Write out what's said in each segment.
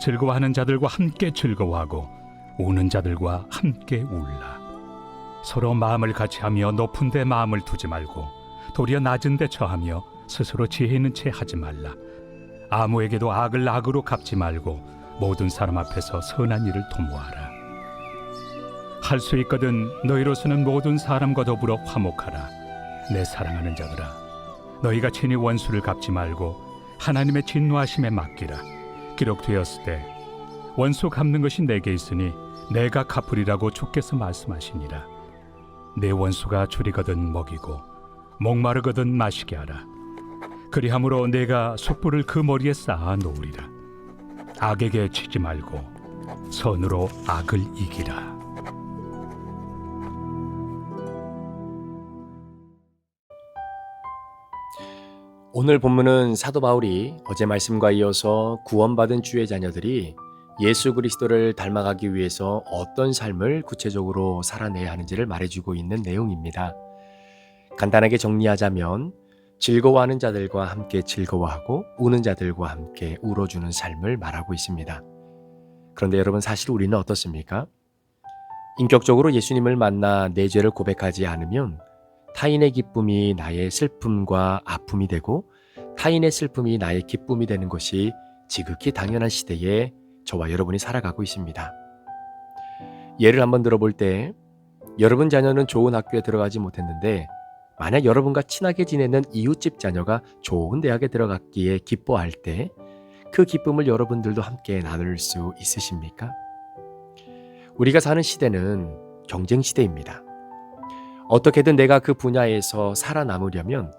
즐거워하는 자들과 함께 즐거워하고 우는 자들과 함께 울라. 서로 마음을 같이하며 높은 데 마음을 두지 말고 도리어 낮은 데 처하며 스스로 지혜 있는 채 하지 말라. 아무에게도 악을 악으로 갚지 말고 모든 사람 앞에서 선한 일을 도모하라. 할 수 있거든 너희로서는 모든 사람과 더불어 화목하라. 내 사랑하는 자들아, 너희가 친히 원수를 갚지 말고 하나님의 진노하심에 맡기라. 기록되었을 때 원수 갚는 것이 내게 있으니 내가 갚으리라고 주께서 말씀하시니라. 내 원수가 줄이거든 먹이고 목마르거든 마시게 하라. 그리함으로 내가 숯불을 그 머리에 쌓아 놓으리라. 악에게 치지 말고 선으로 악을 이기라. 오늘 본문은 사도 바울이 어제 말씀과 이어서 구원받은 주의 자녀들이 예수 그리스도를 닮아가기 위해서 어떤 삶을 구체적으로 살아내야 하는지를 말해주고 있는 내용입니다. 간단하게 정리하자면 즐거워하는 자들과 함께 즐거워하고 우는 자들과 함께 울어주는 삶을 말하고 있습니다. 그런데 여러분 사실 우리는 어떻습니까? 인격적으로 예수님을 만나 내 죄를 고백하지 않으면 타인의 기쁨이 나의 슬픔과 아픔이 되고 타인의 슬픔이 나의 기쁨이 되는 것이 지극히 당연한 시대에 저와 여러분이 살아가고 있습니다. 예를 한번 들어볼 때 여러분 자녀는 좋은 학교에 들어가지 못했는데 만약 여러분과 친하게 지내는 이웃집 자녀가 좋은 대학에 들어갔기에 기뻐할 때 그 기쁨을 여러분들도 함께 나눌 수 있으십니까? 우리가 사는 시대는 경쟁 시대입니다. 어떻게든 내가 그 분야에서 살아남으려면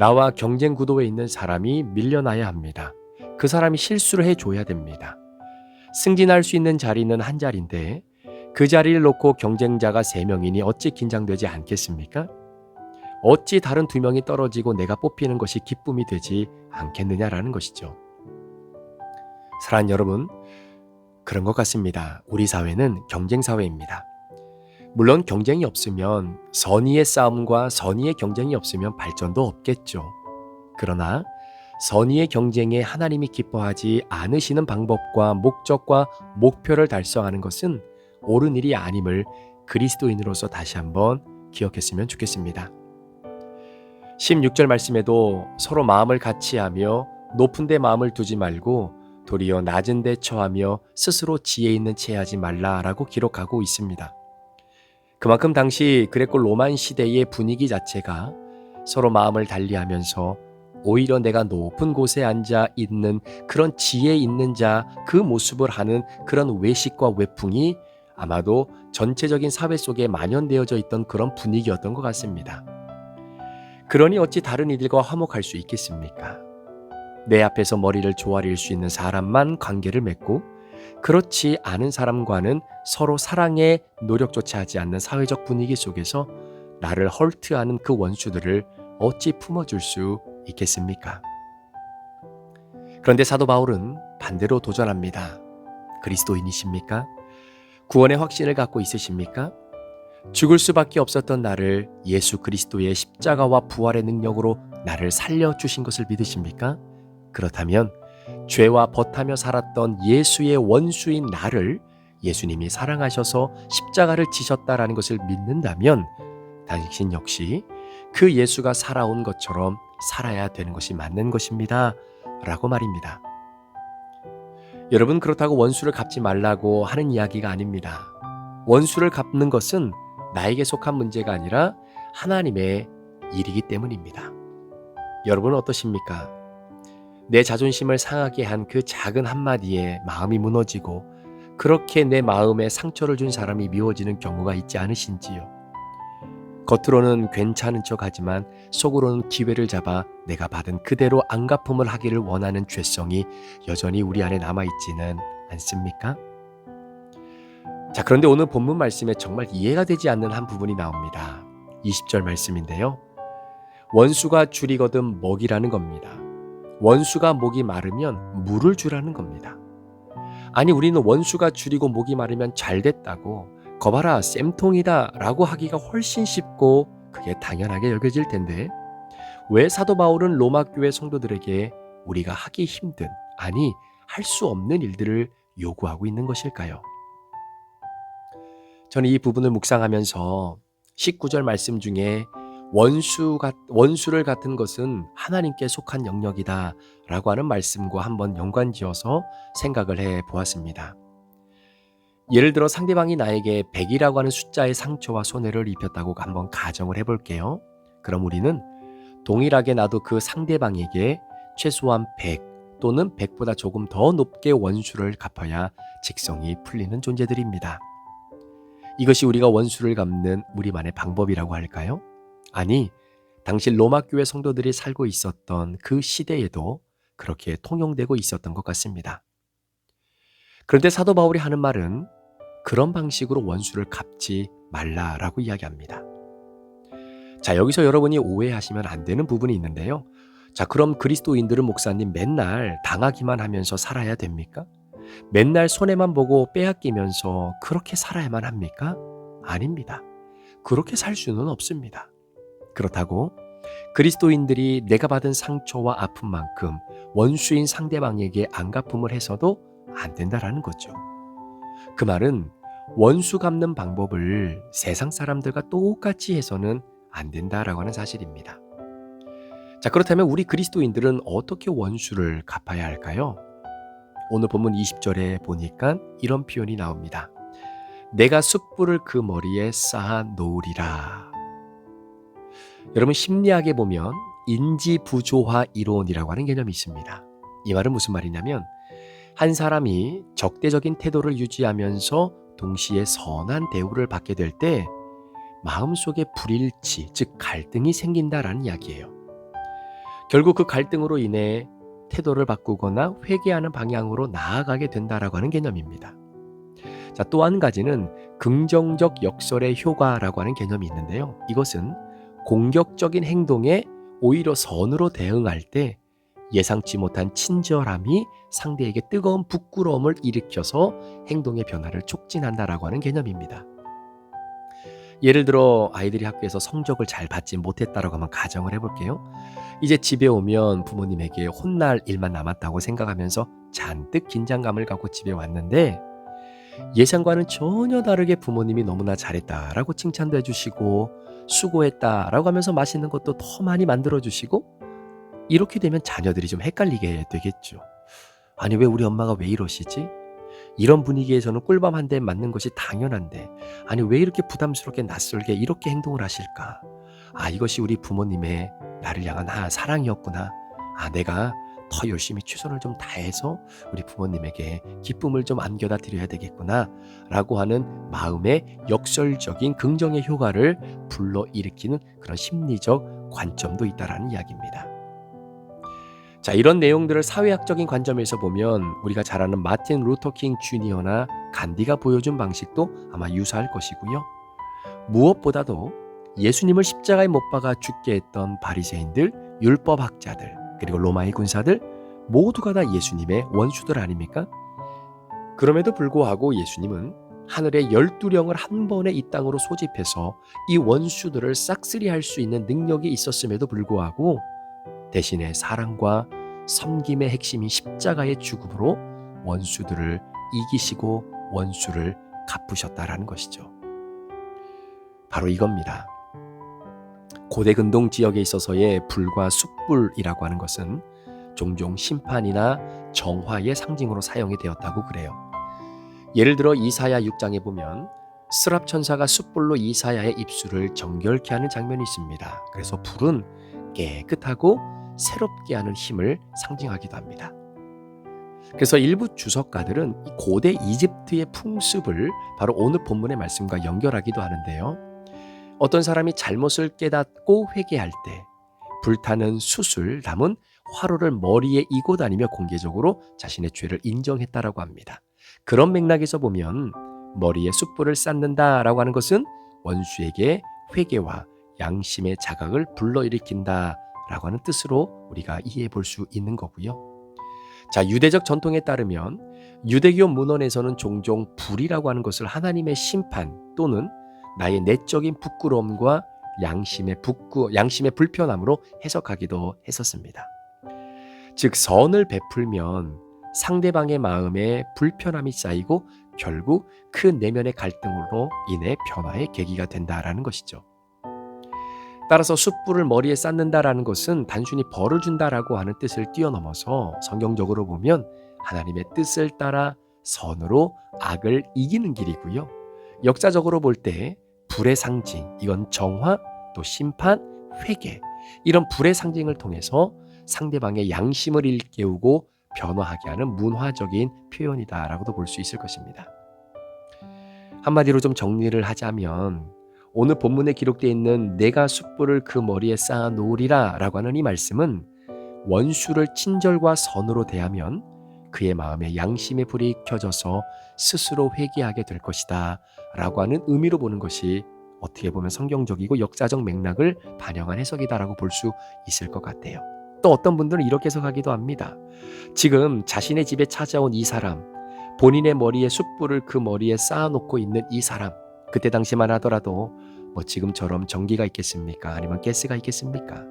나와 경쟁 구도에 있는 사람이 밀려나야 합니다. 그 사람이 실수를 해줘야 됩니다. 승진할 수 있는 자리는 한 자리인데 그 자리를 놓고 경쟁자가 세 명이니 어찌 긴장되지 않겠습니까? 어찌 다른 두 명이 떨어지고 내가 뽑히는 것이 기쁨이 되지 않겠느냐라는 것이죠. 사랑하는 여러분, 그런 것 같습니다. 우리 사회는 경쟁 사회입니다. 물론 경쟁이 없으면 선의의 싸움과 선의의 경쟁이 없으면 발전도 없겠죠. 그러나 선의의 경쟁에 하나님이 기뻐하지 않으시는 방법과 목적과 목표를 달성하는 것은 옳은 일이 아님을 그리스도인으로서 다시 한번 기억했으면 좋겠습니다. 16절 말씀에도 서로 마음을 같이 하며 높은 데 마음을 두지 말고 도리어 낮은 데 처하며 스스로 지혜 있는 채 하지 말라라고 기록하고 있습니다. 그만큼 당시 그레코 로만 시대의 분위기 자체가 서로 마음을 달리하면서 오히려 내가 높은 곳에 앉아 있는 그런 지혜 있는 자 그 모습을 하는 그런 외식과 외풍이 아마도 전체적인 사회 속에 만연되어져 있던 그런 분위기였던 것 같습니다. 그러니 어찌 다른 이들과 화목할 수 있겠습니까? 내 앞에서 머리를 조아릴 수 있는 사람만 관계를 맺고 그렇지 않은 사람과는 서로 사랑에 노력조차 하지 않는 사회적 분위기 속에서 나를 헐트하는 그 원수들을 어찌 품어줄 수 있겠습니까? 그런데 사도 바울은 반대로 도전합니다. 그리스도인이십니까? 구원의 확신을 갖고 있으십니까? 죽을 수밖에 없었던 나를 예수 그리스도의 십자가와 부활의 능력으로 나를 살려주신 것을 믿으십니까? 그렇다면 죄와 벗하며 살았던 예수의 원수인 나를 예수님이 사랑하셔서 십자가를 지셨다라는 것을 믿는다면 당신 역시 그 예수가 살아온 것처럼 살아야 되는 것이 맞는 것입니다. 라고 말입니다. 여러분, 그렇다고 원수를 갚지 말라고 하는 이야기가 아닙니다. 원수를 갚는 것은 나에게 속한 문제가 아니라 하나님의 일이기 때문입니다. 여러분은 어떠십니까? 내 자존심을 상하게 한 그 작은 한마디에 마음이 무너지고 그렇게 내 마음에 상처를 준 사람이 미워지는 경우가 있지 않으신지요? 겉으로는 괜찮은 척 하지만 속으로는 기회를 잡아 내가 받은 그대로 안갚음을 하기를 원하는 죄성이 여전히 우리 안에 남아있지는 않습니까? 자, 그런데 오늘 본문 말씀에 정말 이해가 되지 않는 한 부분이 나옵니다. 20절 말씀인데요. 원수가 줄이거든 먹이라는 겁니다. 원수가 목이 마르면 물을 주라는 겁니다. 아니, 우리는 원수가 줄이고 목이 마르면 잘 됐다고, 거봐라, 쌤통이다 라고 하기가 훨씬 쉽고, 그게 당연하게 여겨질 텐데, 왜 사도 바울은 로마 교회 성도들에게 우리가 하기 힘든, 아니, 할 수 없는 일들을 요구하고 있는 것일까요? 저는 이 부분을 묵상하면서 19절 말씀 중에 원수 같, 원수를 같은 것은 하나님께 속한 영역이다 라고 하는 말씀과 한번 연관지어서 생각을 해 보았습니다. 예를 들어 상대방이 나에게 100이라고 하는 숫자의 상처와 손해를 입혔다고 한번 가정을 해 볼게요. 그럼 우리는 동일하게 나도 그 상대방에게 최소한 100 또는 100보다 조금 더 높게 원수를 갚아야 직성이 풀리는 존재들입니다. 이것이 우리가 원수를 갚는 우리만의 방법이라고 할까요? 아니, 당시 로마 교회 성도들이 살고 있었던 그 시대에도 그렇게 통용되고 있었던 것 같습니다. 그런데 사도 바울이 하는 말은 그런 방식으로 원수를 갚지 말라라고 이야기합니다. 자, 여기서 여러분이 오해하시면 안 되는 부분이 있는데요. 자, 그럼 그리스도인들은 목사님 맨날 당하기만 하면서 살아야 됩니까? 맨날 손해만 보고 빼앗기면서 그렇게 살아야만 합니까? 아닙니다. 그렇게 살 수는 없습니다. 그렇다고 그리스도인들이 내가 받은 상처와 아픔만큼 원수인 상대방에게 안 갚음을 해서도 안 된다라는 거죠. 그 말은 원수 갚는 방법을 세상 사람들과 똑같이 해서는 안 된다라고 하는 사실입니다. 자, 그렇다면 우리 그리스도인들은 어떻게 원수를 갚아야 할까요? 오늘 본문 20절에 보니까 이런 표현이 나옵니다. 내가 숯불을 그 머리에 쌓아 놓으리라. 여러분 심리학에 보면 인지 부조화 이론이라고 하는 개념이 있습니다. 이 말은 무슨 말이냐면 한 사람이 적대적인 태도를 유지하면서 동시에 선한 대우를 받게 될 때 마음속에 불일치, 즉 갈등이 생긴다라는 이야기예요. 결국 그 갈등으로 인해 태도를 바꾸거나 회개하는 방향으로 나아가게 된다라고 하는 개념입니다. 자, 또 한 가지는 긍정적 역설의 효과라고 하는 개념이 있는데요. 이것은 공격적인 행동에 오히려 선으로 대응할 때 예상치 못한 친절함이 상대에게 뜨거운 부끄러움을 일으켜서 행동의 변화를 촉진한다라고 하는 개념입니다. 예를 들어 아이들이 학교에서 성적을 잘 받지 못했다라고 한번 가정을 해볼게요. 이제 집에 오면 부모님에게 혼날 일만 남았다고 생각하면서 잔뜩 긴장감을 갖고 집에 왔는데 예상과는 전혀 다르게 부모님이 너무나 잘했다라고 칭찬도 해주시고 수고했다 라고 하면서 맛있는 것도 더 많이 만들어 주시고 이렇게 되면 자녀들이 좀 헷갈리게 되겠죠. 아니 왜 우리 엄마가 왜 이러시지? 이런 분위기에서는 꿀밤 한 대 맞는 것이 당연한데 아니 왜 이렇게 부담스럽게 낯설게 이렇게 행동을 하실까? 아 이것이 우리 부모님의 나를 향한 아, 사랑이었구나. 아 내가 더 열심히 최선을 좀 다해서 우리 부모님에게 기쁨을 좀 안겨다 드려야 되겠구나 라고 하는 마음의 역설적인 긍정의 효과를 불러일으키는 그런 심리적 관점도 있다라는 이야기입니다. 자, 이런 내용들을 사회학적인 관점에서 보면 우리가 잘 아는 마틴 루터킹 주니어나 간디가 보여준 방식도 아마 유사할 것이고요. 무엇보다도 예수님을 십자가에 못 박아 죽게 했던 바리새인들, 율법학자들, 그리고 로마의 군사들 모두가 다 예수님의 원수들 아닙니까? 그럼에도 불구하고 예수님은 하늘의 열두령을 한 번에 이 땅으로 소집해서 이 원수들을 싹쓸이할 수 있는 능력이 있었음에도 불구하고 대신에 사랑과 섬김의 핵심인 십자가의 죽음으로 원수들을 이기시고 원수를 갚으셨다라는 것이죠. 바로 이겁니다. 고대 근동 지역에 있어서의 불과 숯불이라고 하는 것은 종종 심판이나 정화의 상징으로 사용이 되었다고 그래요. 예를 들어 이사야 6장에 보면 스랍 천사가 숯불로 이사야의 입술을 정결케 하는 장면이 있습니다. 그래서 불은 깨끗하고 새롭게 하는 힘을 상징하기도 합니다. 그래서 일부 주석가들은 고대 이집트의 풍습을 바로 오늘 본문의 말씀과 연결하기도 하는데요. 어떤 사람이 잘못을 깨닫고 회개할 때 불타는 숯을 담은 화로를 머리에 이고 다니며 공개적으로 자신의 죄를 인정했다라고 합니다. 그런 맥락에서 보면 머리에 숯불을 쌓는다라고 하는 것은 원수에게 회개와 양심의 자각을 불러일으킨다라고 하는 뜻으로 우리가 이해해 볼 수 있는 거고요. 자, 유대적 전통에 따르면 유대교 문헌에서는 종종 불이라고 하는 것을 하나님의 심판 또는 나의 내적인 부끄러움과 양심의 부끄 양심의 불편함으로 해석하기도 했었습니다. 즉 선을 베풀면 상대방의 마음에 불편함이 쌓이고 결국 그 내면의 갈등으로 인해 변화의 계기가 된다라는 것이죠. 따라서 숯불을 머리에 쌓는다라는 것은 단순히 벌을 준다라고 하는 뜻을 뛰어넘어서 성경적으로 보면 하나님의 뜻을 따라 선으로 악을 이기는 길이고요. 역사적으로 볼 때 불의 상징, 이건 정화, 또 심판, 회개 이런 불의 상징을 통해서 상대방의 양심을 일깨우고 변화하게 하는 문화적인 표현이다라고도 볼 수 있을 것입니다. 한마디로 좀 정리를 하자면 오늘 본문에 기록되어 있는 내가 숯불을 그 머리에 쌓아 놓으리라 라고 하는 이 말씀은 원수를 친절과 선으로 대하면 그의 마음에 양심의 불이 켜져서 스스로 회개하게 될 것이다 라고 하는 의미로 보는 것이 어떻게 보면 성경적이고 역사적 맥락을 반영한 해석이다라고 볼 수 있을 것 같아요. 또 어떤 분들은 이렇게 해석하기도 합니다. 지금 자신의 집에 찾아온 이 사람, 본인의 머리에 숯불을 그 머리에 쌓아놓고 있는 이 사람, 그때 당시만 하더라도 뭐 지금처럼 전기가 있겠습니까? 아니면 가스가 있겠습니까?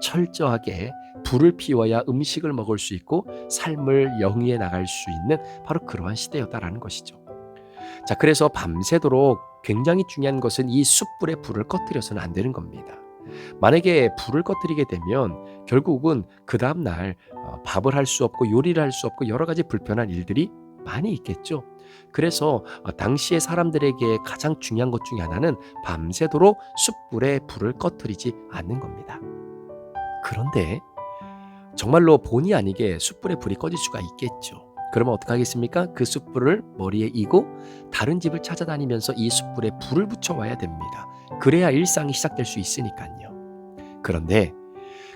철저하게 불을 피워야 음식을 먹을 수 있고 삶을 영위해 나갈 수 있는 바로 그러한 시대였다라는 것이죠. 자, 그래서 밤새도록 굉장히 중요한 것은 이 숯불의 불을 꺼뜨려서는 안 되는 겁니다. 만약에 불을 꺼뜨리게 되면 결국은 그 다음 날 어, 밥을 할 수 없고 요리를 할 수 없고 여러 가지 불편한 일들이 많이 있겠죠. 그래서 어, 당시의 사람들에게 가장 중요한 것 중에 하나는 밤새도록 숯불에 불을 꺼뜨리지 않는 겁니다. 그런데 정말로 본의 아니게 숯불에 불이 꺼질 수가 있겠죠. 그러면 어떡하겠습니까? 그 숯불을 머리에 이고 다른 집을 찾아다니면서 이 숯불에 불을 붙여와야 됩니다. 그래야 일상이 시작될 수 있으니까요. 그런데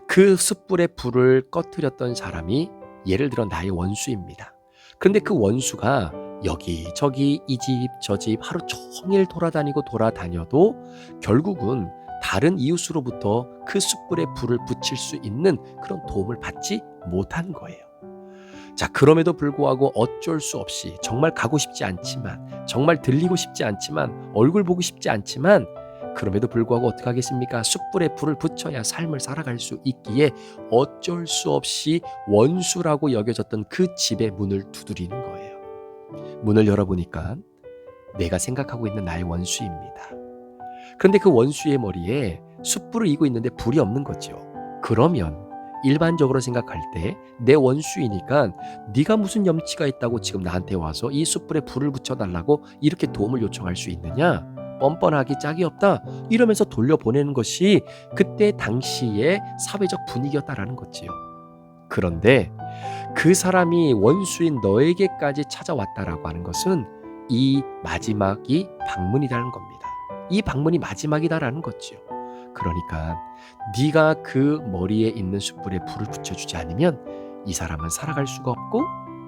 그 숯불에 불을 꺼뜨렸던 사람이 예를 들어 나의 원수입니다. 그런데 그 원수가 여기 저기 이 집 저 집 하루 종일 돌아다니고 돌아다녀도 결국은 다른 이웃으로부터 그 숯불에 불을 붙일 수 있는 그런 도움을 받지 못한 거예요. 자, 그럼에도 불구하고 어쩔 수 없이 정말 가고 싶지 않지만, 정말 들리고 싶지 않지만, 얼굴 보고 싶지 않지만, 그럼에도 불구하고 어떻게 하겠습니까? 숯불에 불을 붙여야 삶을 살아갈 수 있기에 어쩔 수 없이 원수라고 여겨졌던 그 집의 문을 두드리는 거예요. 문을 열어보니까 내가 생각하고 있는 나의 원수입니다. 그런데 그 원수의 머리에 숯불을 이고 있는데 불이 없는 거죠. 그러면 일반적으로 생각할 때 내 원수이니까 네가 무슨 염치가 있다고 지금 나한테 와서 이 숯불에 불을 붙여달라고 이렇게 도움을 요청할 수 있느냐? 뻔뻔하기 짝이 없다. 이러면서 돌려보내는 것이 그때 당시의 사회적 분위기였다라는 거지요. 그런데 그 사람이 원수인 너에게까지 찾아왔다라고 하는 것은 이 마지막이 방문이라는 겁니다. 이 방문이 마지막이다라는 거지요. 그러니까 네가 그 머리에 있는 숯불에 불을 붙여주지 않으면 이 사람은 살아갈 수가 없고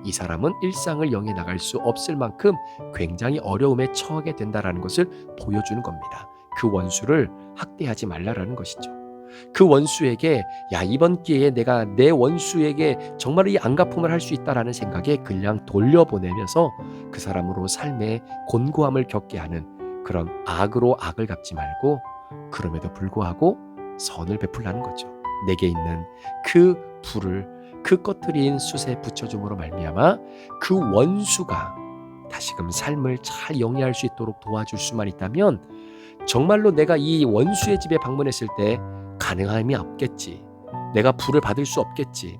이 사람은 일상을 영해 나갈 수 없을 만큼 굉장히 어려움에 처하게 된다라는 것을 보여주는 겁니다. 그 원수를 학대하지 말라라는 것이죠. 그 원수에게 야 이번 기회에 내가 내 원수에게 정말 이 안갚음을 할 수 있다라는 생각에 그냥 돌려보내면서 그 사람으로 삶의 곤고함을 겪게 하는 그런 악으로 악을 갚지 말고 그럼에도 불구하고 선을 베풀라는 거죠. 내게 있는 그 불을 그 꺼트린 숯에 붙여줌으로 말미암아 그 원수가 다시금 삶을 잘 영위할 수 있도록 도와줄 수만 있다면 정말로 내가 이 원수의 집에 방문했을 때 가능함이 없겠지. 내가 불을 받을 수 없겠지.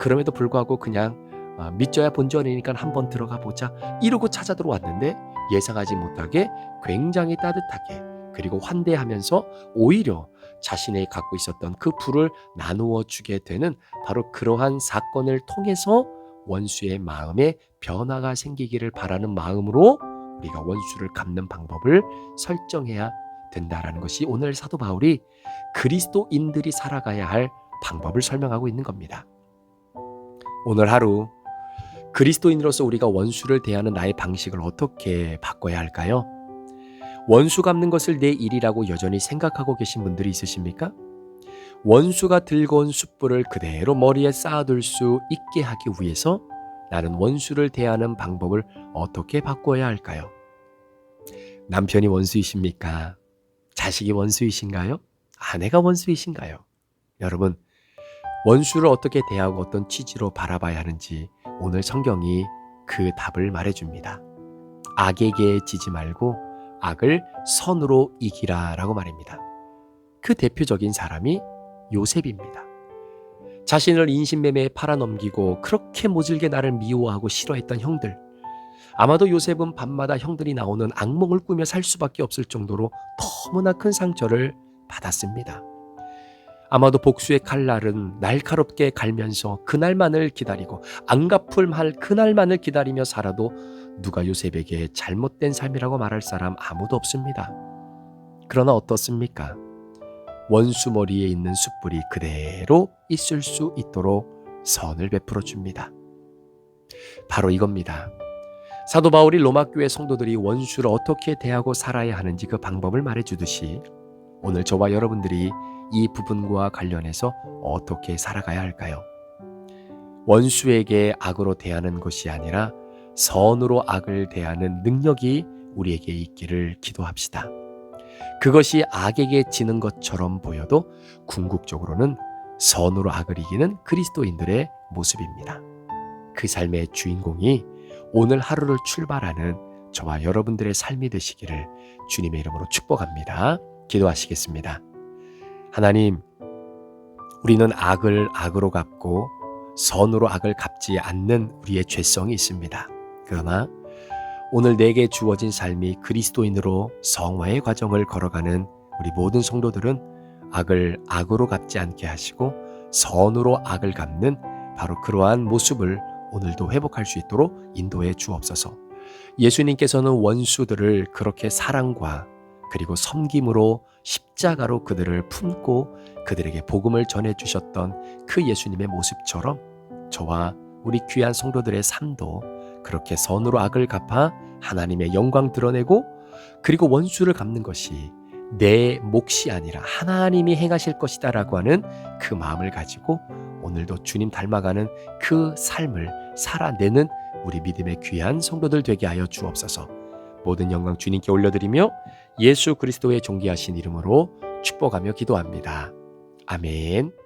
그럼에도 불구하고 그냥 아, 믿져야 본전이니까 한번 들어가 보자. 이러고 찾아 들어왔는데 예상하지 못하게 굉장히 따뜻하게 그리고 환대하면서 오히려 자신이 갖고 있었던 그 불을 나누어 주게 되는 바로 그러한 사건을 통해서 원수의 마음에 변화가 생기기를 바라는 마음으로 우리가 원수를 갚는 방법을 설정해야 된다라는 것이 오늘 사도 바울이 그리스도인들이 살아가야 할 방법을 설명하고 있는 겁니다. 오늘 하루 그리스도인으로서 우리가 원수를 대하는 나의 방식을 어떻게 바꿔야 할까요? 원수 갚는 것을 내 일이라고 여전히 생각하고 계신 분들이 있으십니까? 원수가 들고 온 숯불을 그대로 머리에 쌓아둘 수 있게 하기 위해서 나는 원수를 대하는 방법을 어떻게 바꿔야 할까요? 남편이 원수이십니까? 자식이 원수이신가요? 아내가 원수이신가요? 여러분, 원수를 어떻게 대하고 어떤 취지로 바라봐야 하는지 오늘 성경이 그 답을 말해줍니다. 악에게 지지 말고 악을 선으로 이기라 라고 말입니다. 그 대표적인 사람이 요셉입니다. 자신을 인신매매에 팔아넘기고 그렇게 모질게 나를 미워하고 싫어했던 형들. 아마도 요셉은 밤마다 형들이 나오는 악몽을 꾸며 살 수밖에 없을 정도로 너무나 큰 상처를 받았습니다. 아마도 복수의 칼날은 날카롭게 갈면서 그날만을 기다리고 안 갚을 할 그날만을 기다리며 살아도 누가 요셉에게 잘못된 삶이라고 말할 사람 아무도 없습니다. 그러나 어떻습니까? 원수 머리에 있는 숯불이 그대로 있을 수 있도록 선을 베풀어 줍니다. 바로 이겁니다. 사도 바울이 로마 교회 성도들이 원수를 어떻게 대하고 살아야 하는지 그 방법을 말해 주듯이 오늘 저와 여러분들이 이 부분과 관련해서 어떻게 살아가야 할까요? 원수에게 악으로 대하는 것이 아니라 선으로 악을 대하는 능력이 우리에게 있기를 기도합시다. 그것이 악에게 지는 것처럼 보여도 궁극적으로는 선으로 악을 이기는 그리스도인들의 모습입니다. 그 삶의 주인공이 오늘 하루를 출발하는 저와 여러분들의 삶이 되시기를 주님의 이름으로 축복합니다. 기도하시겠습니다. 하나님, 우리는 악을 악으로 갚고 선으로 악을 갚지 않는 우리의 죄성이 있습니다. 그러나 오늘 내게 주어진 삶이 그리스도인으로 성화의 과정을 걸어가는 우리 모든 성도들은 악을 악으로 갚지 않게 하시고 선으로 악을 갚는 바로 그러한 모습을 오늘도 회복할 수 있도록 인도해 주옵소서. 예수님께서는 원수들을 그렇게 사랑과 그리고 섬김으로 십자가로 그들을 품고 그들에게 복음을 전해 주셨던 그 예수님의 모습처럼 저와 우리 귀한 성도들의 삶도 그렇게 선으로 악을 갚아 하나님의 영광 드러내고 그리고 원수를 갚는 것이 내 몫이 아니라 하나님이 행하실 것이다라고 하는 그 마음을 가지고 오늘도 주님 닮아가는 그 삶을 살아내는 우리 믿음의 귀한 성도들 되게 하여 주옵소서. 모든 영광 주님께 올려드리며 예수 그리스도의 존귀하신 이름으로 축복하며 기도합니다. 아멘.